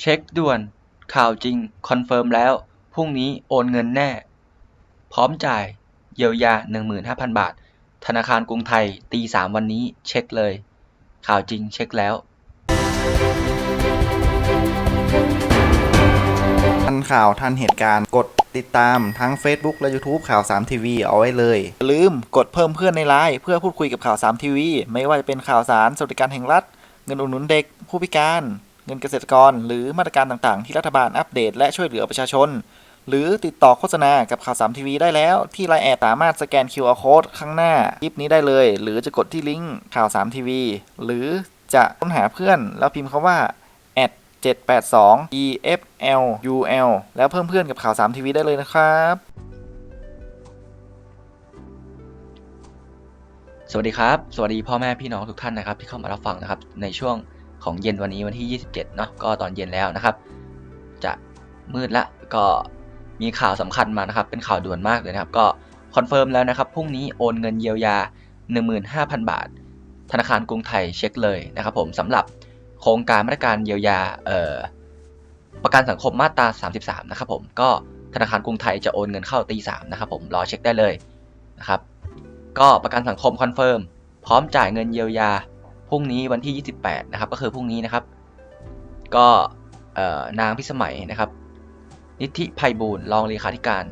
เช็คด่วน ข่าวจริง คอนเฟิร์มแล้ว พรุ่งนี้โอนเงินแน่ พร้อมจ่าย เยียวยา 15,000 บาท ธนาคารกรุงไทย ตีสามวันนี้เช็คเลย ข่าวจริงเช็คแล้วทันข่าวทันเหตุการณ์กดติดตามทั้ง Facebook และ YouTube ข่าว3ทีวีเอาไว้เลย อย่าลืมกดเพิ่มเพื่อนในไลน์เพื่อพูดคุยกับข่าว3ทีวีไม่ว่าจะเป็นข่าวสารสวัสดิการแห่งรัฐ เงินอุดหนุนเด็กผู้พิการ เงินเกษตรกร หรือมาตรการต่างๆ ที่รัฐบาลอัปเดตและช่วยเหลือประชาชน หรือติดต่อโฆษณากับข่าว3ทีวีได้แล้ว ที่ไลน์แอดสามารถสแกน QR Code ข้างหน้าคลิปนี้ได้เลย หรือจะกดที่ลิงก์ข่าว3ทีวีหรือจะค้นหาเพื่อน แล้วพิมพ์คาว่า782 EFLUL แล้วเพิ่มเพื่อนกับข่าว3ทีวีได้เลยนะครับสวัสดีครับ สวัสดีพ่อแม่พี่น้องทุกท่านนะครับที่เข้ามารับฟังนะครับในช่วง ของเย็นวันนี้วันที่ 27 เนาะก็ตอนเย็นแล้วนะครับ จะมืดละก็มีข่าวสำคัญมานะครับ เป็นข่าวด่วนมากเลยนะครับ ก็คอนเฟิร์มแล้วนะครับพรุ่งนี้โอนเงินเยียวยา 15,000 บาท ธนาคารกรุงไทยเช็คเลยนะครับผมสำหรับโครงการมาตรการเยียวยาเอ่อประกันสังคมมาตรา 33 นะครับผมก็ธนาคารกรุงไทยจะโอนเงินเข้าตีสามนะครับผมรอเช็คได้เลยนะครับ ก็ประกันสังคมคอนเฟิร์มพร้อมจ่ายเงินเยียวยา พรุ่งนี้วันที่ 28 นะครับ ก็คือพรุ่งนี้นะครับ ก็นางพิสมัยนะครับ นิธิภัยบูลย์รองเลขาธิการ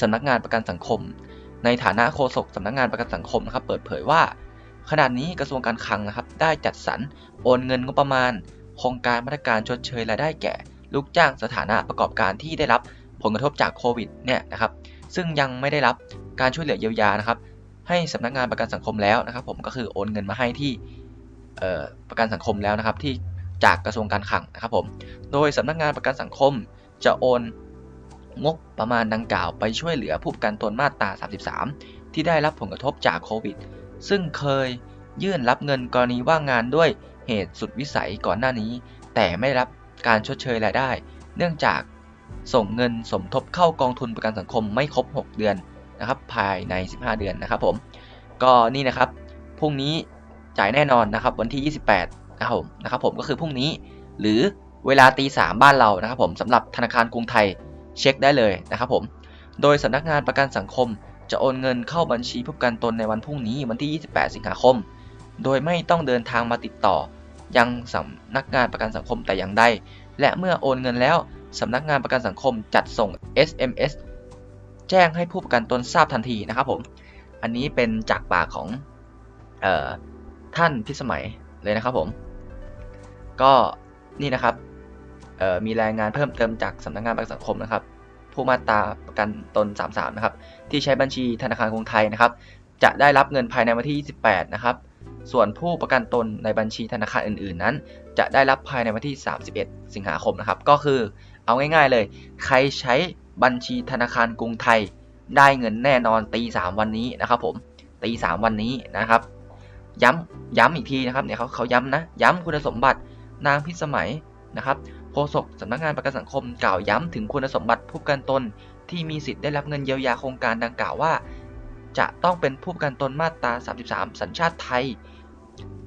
สำนักงานประกันสังคม ในฐานะโฆษกสำนักงานประกันสังคมนะครับ เปิดเผยว่า ขณะนี้กระทรวงการคลังนะครับ ได้จัดสรรโอนเงินงบประมาณ โครงการมาตรการชดเชยรายได้แก่ ลูกจ้างสถานะประกอบการที่ได้รับผลกระทบจากโควิดเนี่ยนะครับ ซึ่งยังไม่ได้รับการช่วยเหลือเยียวยานะครับ ให้สำนักงานประกันสังคมแล้วนะครับ ผมก็คือโอนเงินมาให้ที่ ประกันสังคมแล้วนะครับ ที่จากกระทรวงการคลังนะครับผม โดยสำนักงานประกันสังคมจะโอนงบประมาณดังกล่าวไปช่วยเหลือผู้ประกันตนมาตรา 33 ที่ได้รับผลกระทบจากโควิด ซึ่งเคยยื่นรับเงินกรณีว่างงานด้วยเหตุสุดวิสัยก่อนหน้านี้ แต่ไม่รับการชดเชยรายได้ เนื่องจากส่งเงินสมทบเข้ากองทุนประกันสังคมไม่ครบ 6 เดือนนะครับ ภายใน 15 เดือนนะครับผม ก็นี่นะครับ พรุ่งนี้ จ่ายแน่นอนนะครับวันที่ 28นะครับผมนะครับผมก็คือพรุ่งนี้ หรือเวลาตีสามบ้านเรานะครับผมสำหรับธนาคารกรุงไทยเช็คได้เลยนะครับผมโดยสำนักงานประกันสังคมจะโอนเงินเข้าบัญชีผู้ประกันตนในวันพรุ่งนี้วันที่ 28 สิงหาคม โดยไม่ต้องเดินทางมาติดต่อ ยังสำนักงานประกันสังคมแต่อย่างใด และเมื่อโอนเงินแล้วสำนักงานประกันสังคมจัดส่ง SMS แจ้งให้ผู้ประกันตนทราบทันทีนะครับผม อันนี้เป็นจากปากของเออ ท่านพิสมัยเลยนะครับผม ก็นี่นะครับมีรายงานเพิ่มเติมจากสำนักงานประกันสังคมนะครับ ผู้มาตราประกันตน 33 นะครับ ที่ใช้บัญชีธนาคารกรุงไทยนะครับ จะได้รับเงินภายในวันที่ 28 นะครับ ส่วนผู้ประกันตนในบัญชีธนาคารอื่น ๆ นั้น จะได้รับภายในวันที่ 31 สิงหาคมนะครับ ก็คือเอาง่าย ๆ เลย ใครใช้บัญชีธนาคารกรุงไทย ได้เงินแน่นอนตี 3 วันนี้นะครับ ผมตี 3 วันนี้นะครับ ย้ำย้ำอีกทีนะครับเนี่ยเขาเขาย้ำนะย้ำคุณสมบัตินางพิสมัยนะครับโฆษกสำนักงานประกันสังคมกล่าวย้ำถึงคุณสมบัติผู้ประกันตน ที่มีสิทธิ์ได้รับเงินเยียวยาโครงการดังกล่าวว่า จะต้องเป็นผู้ประกันตนมาตรา 33 สัญชาติไทย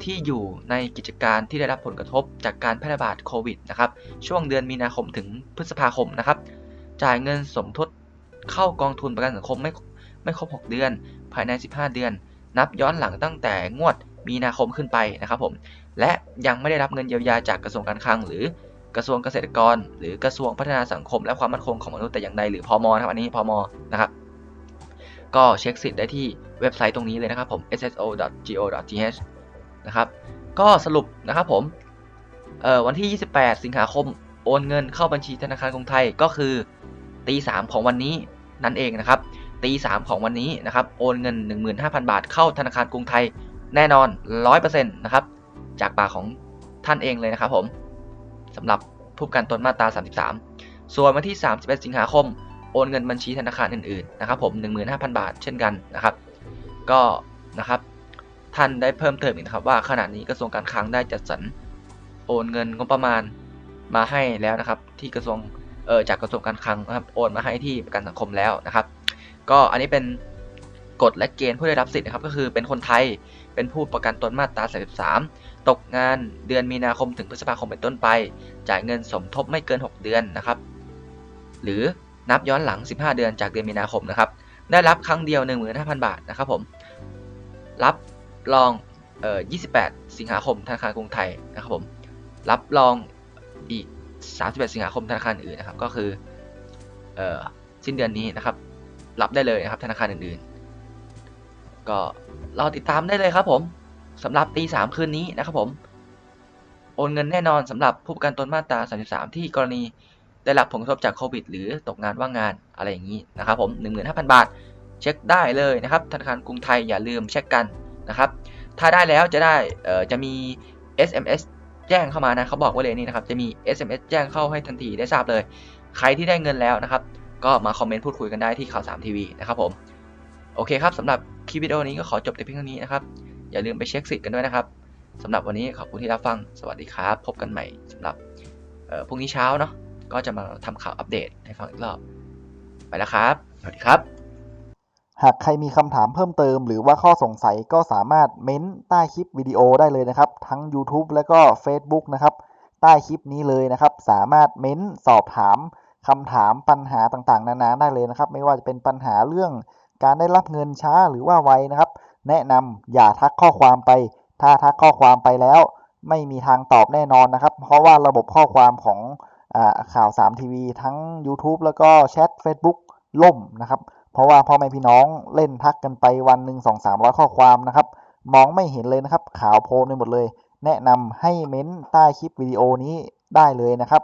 ที่อยู่ในกิจการที่ได้รับผลกระทบจากการแพร่ระบาดโควิดนะครับช่วงเดือนมีนาคมถึงพฤษภาคมนะครับจ่ายเงินสมทบเข้ากองทุนประกันสังคมไม่ไม่ครบ 6 เดือน ภายใน 15 เดือน นับย้อนหลังตั้งแต่งวดมีนาคมขึ้นไปนะครับผม และยังไม่ได้รับเงินเยียวยาจากกระทรวงการคลัง หรือกระทรวงเกษตรกร หรือกระทรวงพัฒนาสังคม และความมั่นคงของมนุษย์แต่อย่างใดหรือพมนะครับอันนี้พมอนะครับก็เช็คสิทธิ์ได้ที่เว็บไซต์ตรงนี้เลยนะครับผม sso.go.th นะครับก็สรุปนะครับผมวันที่ 28 สิงหาคมโอนเงินเข้าบัญชีธนาคารกรุงไทยก็คือตีสามของวันนี้นั่นเองนะครับ ตีสามของวันนี้นะครับ โอนเงิน 15,000 บาทเข้าธนาคารกรุงไทยแน่นอน 100%นะครับ จากปากของท่านเองเลยนะครับผมสำหรับผู้ประกันตนมาตรา 33 ส่วนวันที่ 31 สิงหาคม โอนเงินบัญชีธนาคารอื่นๆนะครับผม15,000 บาทเช่นกันนะครับ ก็นะครับ ท่านได้เพิ่มเติมอีกครับว่าขณะนี้กระทรวงการคลังได้จัดสรรโอนเงินงบประมาณมาให้แล้วนะครับ ที่กระทรวงเออจากกระทรวงการคลังนะครับโอนมาให้ที่ประกันสังคมแล้วนะครับ ก็อันนี้เป็นกฎและเกณฑ์ผู้ได้รับสิทธิ์นะครับก็คือเป็นคนไทยเป็นผู้ประกันตนมาตรา33 ตกงานเดือนมีนาคมถึงพฤษภาคมเป็นต้นไป จ่ายเงินสมทบไม่เกิน 6 เดือนนะครับ หรือนับย้อนหลัง 15 เดือนจากเดือนมีนาคมนะครับ ได้รับครั้งเดียว 15,000 บาทนะครับผม รับรองเอ่อ28 สิงหาคมธนาคารกรุงไทยนะครับผม รับรองอีก 31 สิงหาคมธนาคารอื่นนะครับ ก็คือเอ่อสิ้นเดือนนี้นะครับ รับได้เลยนะครับ ธนาคารอื่นๆ ก็รอติดตามได้เลยครับผมสำหรับตีสามคืนนี้นะครับผม โอนเงินแน่นอนสำหรับผู้ประกันตนมาตรา 33 ที่กรณีได้รับผลกระทบจากโควิด หรือตกงานว่างงานอะไรอย่างนี้นะครับผม 15,000 บาท เช็คได้เลยนะครับธนาคารกรุงไทยอย่าลืมเช็คกันนะครับ ถ้าได้แล้วจะได้เอ่อจะมี SMS แจ้งเข้ามานะเขาบอกไว้เลยนี่นะครับจะมี SMS แจ้งเข้าให้ทันทีได้ทราบเลย ใครที่ได้เงินแล้วนะครับ ก็มาคอมเมนต์พูดคุยกันได้ที่ข่าว3ทีวีนะครับผม โอเคครับสำหรับคลิปวิดีโอนี้ก็ขอจบแต่เพียงเท่านี้นะครับ อย่าลืมไปเช็คสิทธิ์กันด้วยนะครับสำหรับวันนี้ขอบคุณที่รับฟัง สวัสดีครับ พบกันใหม่สำหรับพรุ่งนี้เช้าเนาะก็จะมาทำข่าวอัปเดตให้ฟังอีกรอบ ไปแล้วครับ สวัสดีครับ หากใครมีคำถามเพิ่มเติม หรือว่าข้อสงสัยก็สามารถเม้นใต้คลิปวิดีโอได้เลยนะครับ ทั้ง YouTube และก็ Facebook นะครับ ใต้คลิปนี้เลยนะครับ สามารถเม้นสอบถาม คำถามปัญหาต่างๆ นานาได้เลยนะครับ ไม่ว่าจะเป็นปัญหาเรื่องการได้รับเงินช้าหรือว่าไวนะครับ แนะนำอย่าทักข้อความไป ถ้าทักข้อความไปแล้ว ไม่มีทางตอบแน่นอนนะครับ เพราะว่าระบบข้อความของอข่าว3ทีวีทั้ง YouTube แล้วก็แชท Facebook ล่มนะครับ เพราะว่าพ่อแม่พี่น้องเล่นทักกันไปวันหนึ่งสองสามร้อยข้อความนะครับ มองไม่เห็นเลยนะครับ ขาวโพลนไปหมดเลย แนะนำให้เม้นใต้คลิปวิดีโอนี้ได้เลยนะครับ